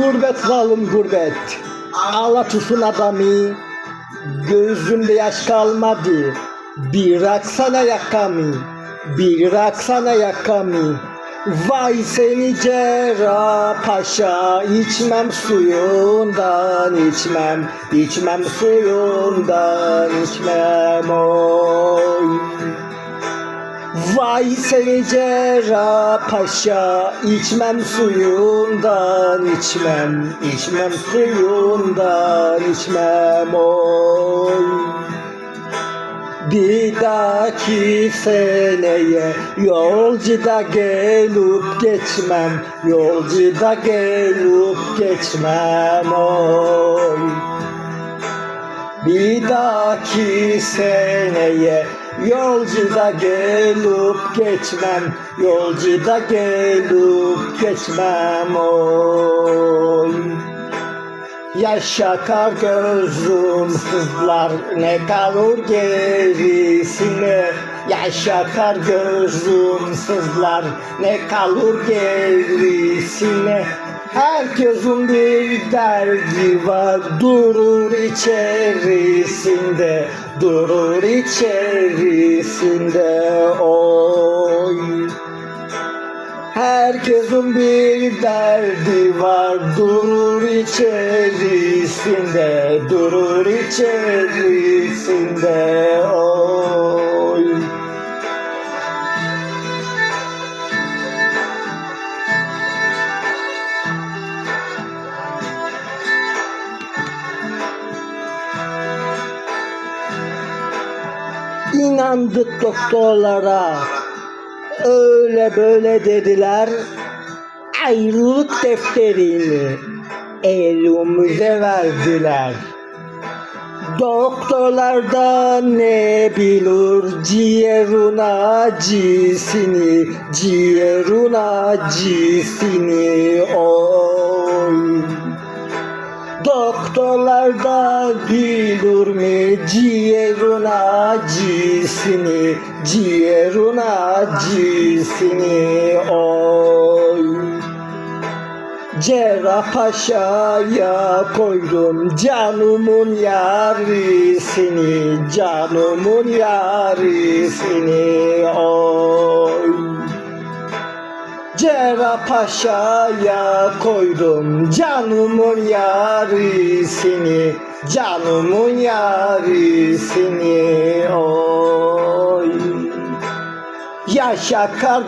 Gurbet zalim gurbet. Ağlatıyorsun adamı. Gözümde yaş kalmadı. Bıraksana yakamı. Bıraksana yakamı. Vay seni cerrah paşa içmem suyundan içmem içmem suyundan içmem oy Vay seni cerrah paşa içmem suyundan içmem içmem suyundan içmem oy bir dahaki seneye yolcuda gelip geçmem Yolcuda gelip geçmem oy Bir dahaki seneye yolcuda gelip geçmem Yolcuda gelip geçmem oy. Yaşa kar gözüm sızlar ne kalır gerisine. Yaşa kar gözüm sızlar ne kalır gerisine Herkesin bir derdi var durur içerisinde Durur içerisinde oy. Herkesin bir derdi var durur içerisinde durur içerisinde oy İnandık doktorlara öyle böyle dediler ayrılık defterini elimize verdiler. Doktorlar da ne bilir ciğerin acısını, ciğerin acısını oy. Doktorlar da bilir mi ciğerin acısını, ciğerin acısını oy. Cerrah Paşa'ya koydum canımın yarisini, canımın yarisini oy. Cerrah Paşa'ya koydum canımın yarisini, canımın yarisini oy. Yaşa kar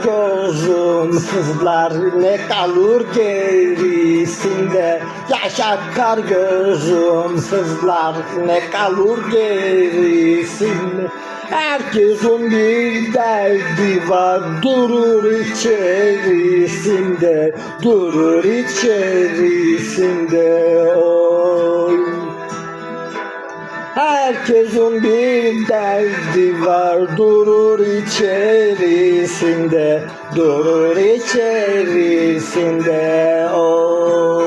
sızlar ne kalır gerisinde. Yaşa kar gözüm sızlar ne kalır gerisinde. Herkesin bir derdi var durur içerisinde Durur içerisinde. oy Herkesin bir derdi var durur içerisinde durur içerisinde oy.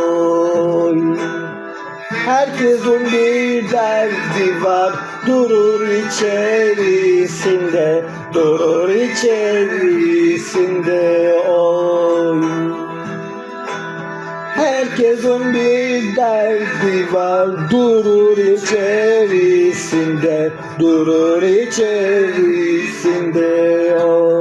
Herkesin bir derdi var durur içerisinde durur içerisinde oy divar durur içerisinde durur içerisinde. o